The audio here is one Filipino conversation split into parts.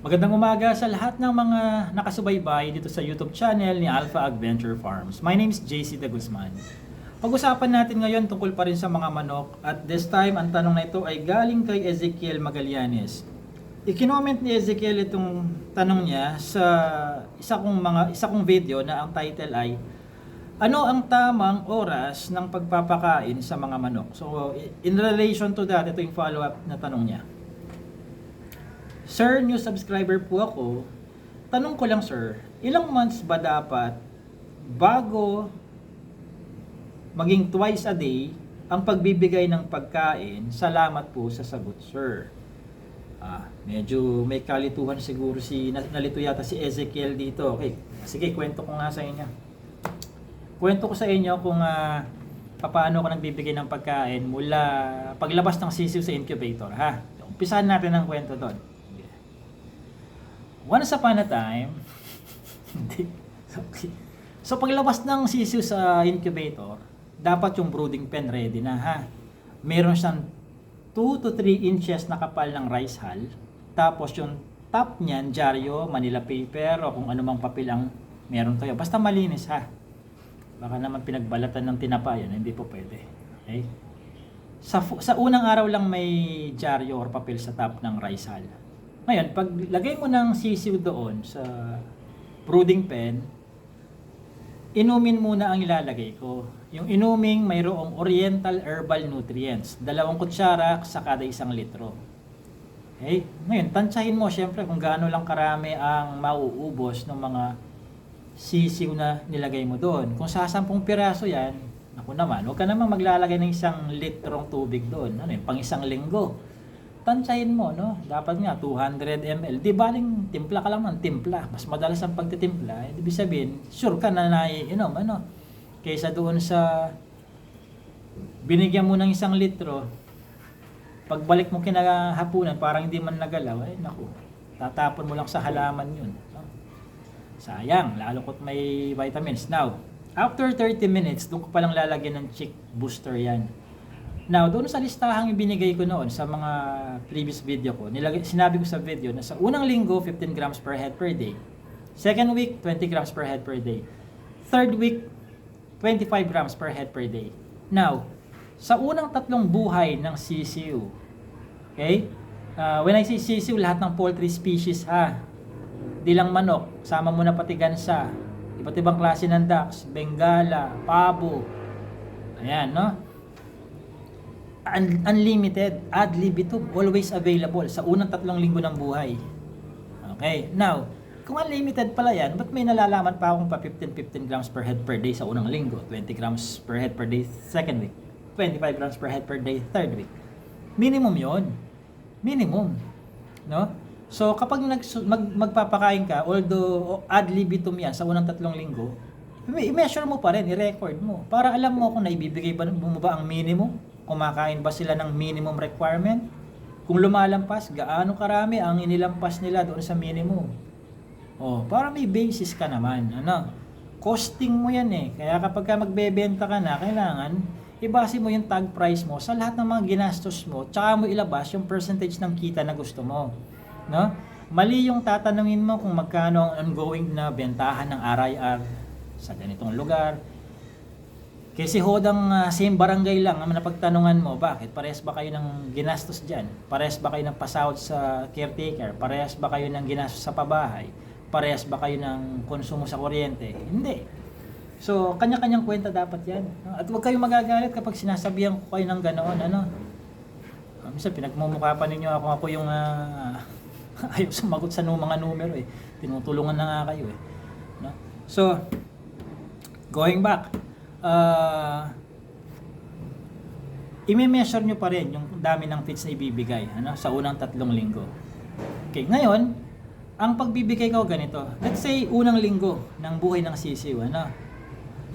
Magandang umaga sa lahat ng mga nakasubaybay dito sa YouTube channel ni Alpha Adventure Farms. My name is JC De Guzman. Pag-usapan natin ngayon tungkol pa rin sa mga manok at this time ang tanong na ito ay galing kay Ezekiel Magallanes. Ikinoment ni Ezekiel itong tanong niya sa isa kong mga isa kong video na ang title ay ano ang tamang oras ng pagpapakain sa mga manok? So in relation to that, ito yung follow-up na tanong niya. Sir, new subscriber po ako. Tanong ko lang sir, ilang months ba dapat bago maging twice a day ang pagbibigay ng pagkain? Salamat po sa sagot sir. Ah, medyo may kalituhan siguro si na- nalito yata si Ezekiel dito. Okay, sige kwento ko nga sa inyo. Kwento ko sa inyo kung ah, paano ako nagbibigay ng pagkain mula paglabas ng sisiw sa incubator ha. Umpisahan natin ang kwento doon. Once upon a time, hindi. Okay. So paglabas ng sisiw sa incubator, dapat yung brooding pen ready na ha. Meron siyang 2 to 3 inches na kapal ng rice hull. Tapos yung top niyan, dyaryo, manila paper o kung anumang papel ang meron kayo. Basta malinis ha. Baka naman pinagbalatan ng tinapa yan, hindi po pwede. Okay? Sa, sa unang araw lang may dyaryo or papel sa top ng rice hull. Ngayon, pag lagay mo ng sisiw doon sa brooding pen, inumin muna ang ilalagay ko. Yung inuming mayroong oriental herbal nutrients. Dalawang kutsara sa kada isang litro. Okay? Ngayon, tansyahin mo syempre kung gaano lang karami ang mauubos ng mga sisiw na nilagay mo doon. Kung sa 10 piraso yan, ako naman, huwag ka naman maglalagay ng isang litrong tubig doon. Ano yun, pang isang linggo. Tansyahin mo, no? Dapat nga 200 ml. Di baling timpla ka lang ng timpla. Mas madalas ang pagtitimpla. Eh, ibig sabihin, sure ka na naiinom, ano? Kaysa doon sa binigyan mo ng isang litro, pagbalik mo kinahapunan, parang hindi man nagalaw, eh, naku, tatapon mo lang sa halaman yun. No? Sayang, lalo ko't may vitamins. Now, after 30 minutes, doon ko palang lalagyan ng chick booster yan. Now, doon sa listahang ibinigay ko noon sa mga previous video ko, nilagay, sinabi ko sa video na sa unang linggo, 15 grams per head per day. Second week, 20 grams per head per day. Third week, 25 grams per head per day. Now, sa unang tatlong buhay ng sisiu, okay? Uh, when I say sisiu, lahat ng poultry species ha. Di lang manok, sama mo na pati gansa, iba't ibang klase ng ducks, bengala, pabo. Ayan, no? Un- unlimited, ad libitum, always available sa unang tatlong linggo ng buhay. Okay, now, kung unlimited pala yan, ba't may nalalaman pa akong pa 15-15 grams per head per day sa unang linggo, 20 grams per head per day second week, 25 grams per head per day third week. Minimum yon Minimum. No? So, kapag nag, mag, magpapakain ka, although ad libitum yan sa unang tatlong linggo, i-measure mo pa rin, i-record mo. Para alam mo kung naibibigay ba, mo ba ang minimum, kumakain ba sila ng minimum requirement, kung lumalampas, gaano karami ang inilampas nila doon sa minimum. Oh, para may basis ka naman, ano? Costing mo 'yan eh. Kaya kapag ka magbebenta ka na, kailangan ibase mo yung tag price mo sa lahat ng mga ginastos mo, tsaka mo ilabas yung percentage ng kita na gusto mo. No? Mali yung tatanungin mo kung magkano ang ongoing na bentahan ng RIR sa ganitong lugar. Kasi hodang uh, same barangay lang ang napagtanungan mo, bakit? Parehas ba kayo ng ginastos dyan? Parehas ba kayo ng pasahod sa caretaker? Parehas ba kayo ng ginastos sa pabahay? Parehas ba kayo ng konsumo sa kuryente? Hindi. So, kanya-kanyang kwenta dapat yan. At huwag kayong magagalit kapag sinasabihan ko kayo ng ganoon. Ano? Um, minsan, pinagmumukha pa ninyo ako ako yung uh, ayaw sumagot sa mga numero eh. Tinutulungan na nga kayo eh. No? So, going back, uh, ime-measure nyo pa rin yung dami ng feeds na ibibigay ano, sa unang tatlong linggo. Okay, ngayon, ang pagbibigay ko ganito. Let's say, unang linggo ng buhay ng sisiw. Ano,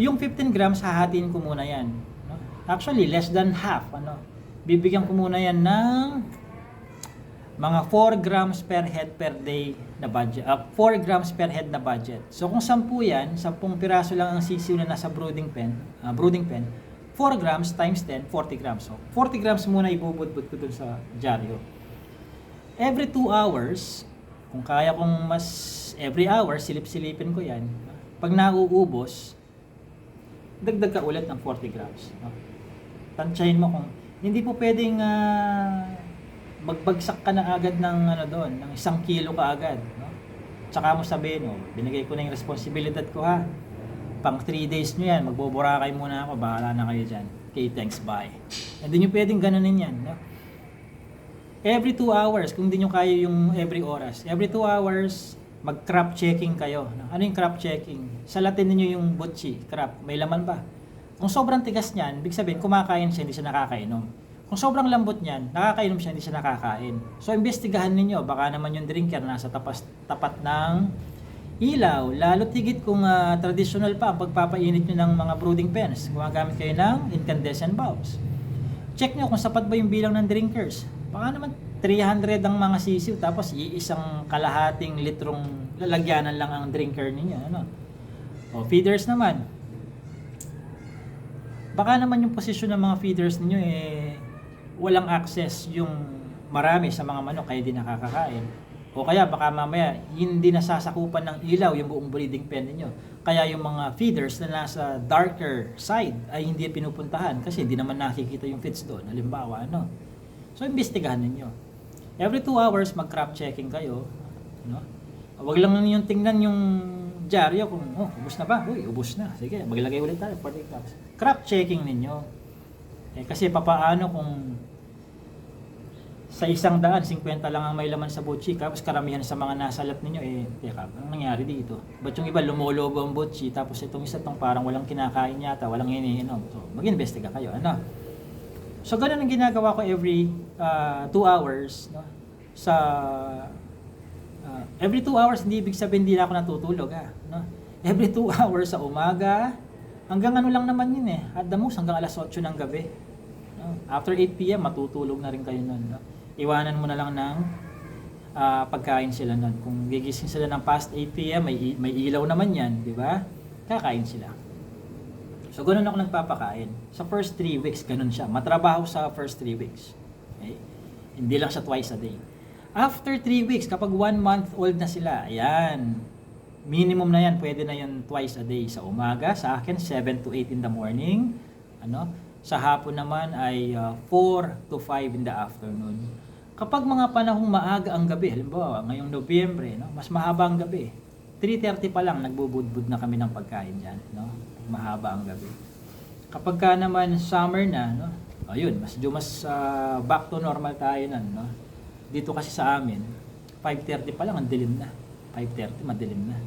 yung 15 grams, hahatiin ko muna yan. No? Actually, less than half. Ano, bibigyan ko muna yan ng mga 4 grams per head per day na budget. Uh, 4 grams per head na budget. So kung 10 yan, 10 piraso lang ang sisiw na nasa brooding pen, uh, brooding pen, 4 grams times 10, 40 grams. So 40 grams muna ibubudbud ko dun sa dyaryo. Every 2 hours, Kung kaya kong mas every hour, silip-silipin ko yan. Pag nauubos, dagdag ka ulit ng 40 grams. No? Tansyahin mo kung hindi po pwedeng ah, magbagsak ka na agad ng ano doon, ng isang kilo ka agad. No? Tsaka mo sabihin, oh, binigay ko na yung responsibilidad ko ha. Pang 3 days nyo yan, magboborakay muna ako, bahala na kayo dyan. Okay, thanks, bye. Hindi nyo pwedeng ganunin yan. No? Every 2 hours, kung hindi nyo kaya yung every oras, every 2 hours, mag-crop checking kayo. No? Ano yung crop checking? Sa Latin ninyo yung butchi, crop, may laman ba? Kung sobrang tigas niyan, big sabihin, kumakain siya, hindi siya nakakainom. Kung sobrang lambot niyan, nakakainom siya, hindi siya nakakain. So, imbestigahan ninyo, baka naman yung drinker nasa tapas, tapat ng ilaw. Lalo tigit kung ah, traditional pa ang pagpapainit nyo ng mga brooding pens. Gumagamit kayo ng incandescent bulbs. Check nyo kung sapat ba yung bilang ng drinkers. Baka naman 300 ang mga sisiw tapos iisang kalahating litrong lalagyanan lang ang drinker ninyo. Ano? O feeders naman. Baka naman yung posisyon ng mga feeders ninyo eh walang access yung marami sa mga manok kaya di nakakakain. O kaya baka mamaya hindi nasasakupan ng ilaw yung buong breeding pen ninyo. Kaya yung mga feeders na nasa darker side ay hindi pinupuntahan kasi hindi naman nakikita yung feeds doon. Halimbawa, ano. So, imbestigahan ninyo. Every 2 hours, mag-crop checking kayo. No? Huwag lang yung tingnan yung dyaryo kung, oh, ubos na ba? Uy, ubos na. Sige, maglagay ulit tayo, 40 crops. Crop checking ninyo. Eh, kasi papaano kung sa isang daan, 50 lang ang may laman sa butchi, tapos karamihan sa mga nasalat ninyo, eh, teka, anong nangyari dito? Ba't yung iba lumolobo ang butchi, tapos itong isa tong parang walang kinakain yata, walang iniinom. So, mag-investiga kayo, ano? So, ganun ang ginagawa ko every 2 hours, no? Sa, ah, every 2 hours, hindi ibig sabihin hindi na ako natutulog, ha? No? Every 2 hours sa umaga, hanggang ano lang naman yun eh, at the most, hanggang alas 8 ng gabi. After 8 p.m., matutulog na rin kayo nun, no? Iwanan mo na lang ng ah, pagkain sila nun. Kung gigising sila ng past 8 p.m., may, i- may ilaw naman yan, di ba? Kakain sila. So, ganun ako nagpapakain. Sa first 3 weeks, ganun siya. Matrabaho sa first 3 weeks. Okay? Hindi lang siya twice a day. After 3 weeks, kapag 1 month old na sila, ayan, minimum na yan, pwede na yan twice a day. Sa umaga, sa akin, 7 to 8 in the morning. Ano? Sa hapon naman ay uh, 4 to 5 in the afternoon. Kapag mga panahong maaga ang gabi, halimbawa ngayong Nobyembre, no, mas mahaba ang gabi. 3.30 pa lang, nagbubudbud na kami ng pagkain dyan. No? Mahaba ang gabi. Kapag ka naman summer na, no, ayun, mas mas ah, back to normal tayo nan, no. Dito kasi sa amin, 5:30 pa lang ang dilim na. 5:30 madilim na.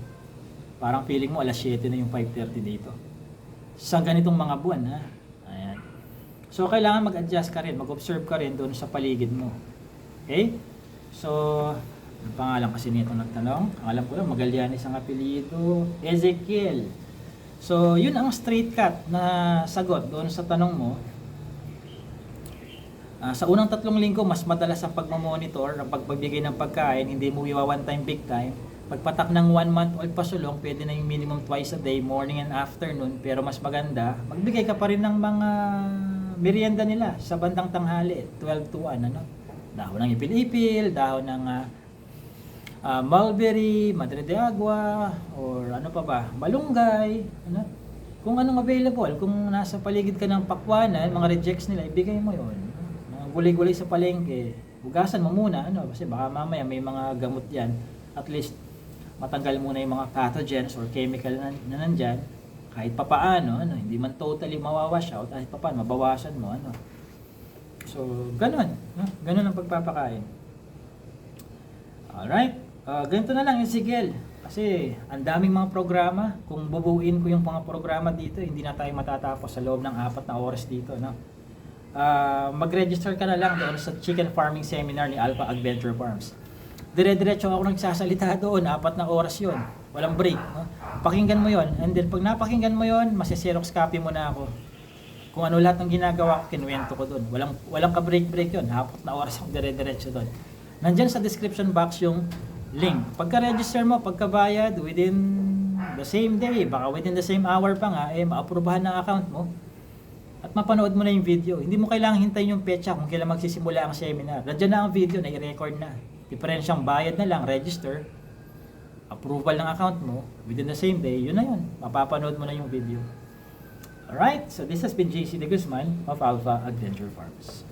Parang feeling mo alas 7 na yung 5:30 dito. Sa ganitong mga buwan, ha. Ayan. So kailangan mag-adjust ka rin, mag-observe ka rin doon sa paligid mo. Okay? So, ang pangalan kasi nito nagtanong, ang alam ko lang, Magallanes ang apelido, Ezekiel. So, yun ang straight cut na sagot doon sa tanong mo. Ah, sa unang tatlong linggo, mas madalas ang pagmamonitor, ang pagbibigay ng pagkain, hindi mo iwa one time, big time. Pagpatak ng one month old pasulong, pwede na yung minimum twice a day, morning and afternoon. Pero mas maganda, magbigay ka pa rin ng mga merienda nila sa bandang tanghali, 12 to 1, ano? Dahon ng ipil-ipil, dahon ng ah, ah, mulberry, madre de agua, or ano pa ba, malunggay, ano? Kung anong available, kung nasa paligid ka ng pakwanan, mga rejects nila, ibigay mo yon. Mga gulay-gulay sa palengke, hugasan mo muna, ano, kasi baka mamaya may mga gamot yan, at least matanggal muna yung mga pathogens or chemical na, na nandyan, kahit papaano, ano, hindi man totally mawawash out, kahit papaano, mabawasan mo, ano. So, ganun, no? ganun ang pagpapakain. Alright, Ah, ganito na lang yung sigel. Kasi ang daming mga programa, kung bubuuin ko yung mga programa dito, hindi na tayo matatapos sa loob ng apat na oras dito. No? Ah, mag-register ka na lang doon sa Chicken Farming Seminar ni Alpha Adventure Farms. Dire-diretso ako nagsasalita doon, apat na oras yon Walang break. No? Pakinggan mo yon And then pag napakinggan mo yon masiserox copy mo na ako. Kung ano lahat ng ginagawa ko, kinuwento ko doon. Walang, walang ka-break-break yon Apat na oras akong dire-diretso doon. Nandyan sa description box yung link. Pagka-register mo, pagkabayad, within the same day, baka within the same hour pa nga, eh, maaprubahan ng account mo. At mapanood mo na yung video. Hindi mo kailangang hintayin yung petsa kung kailan magsisimula ang seminar. Nandiyan na ang video na i-record na. Diferensyang bayad na lang, register, approval ng account mo, within the same day, yun na yun. Mapapanood mo na yung video. Alright, so this has been JC De Guzman of Alpha Adventure Farms.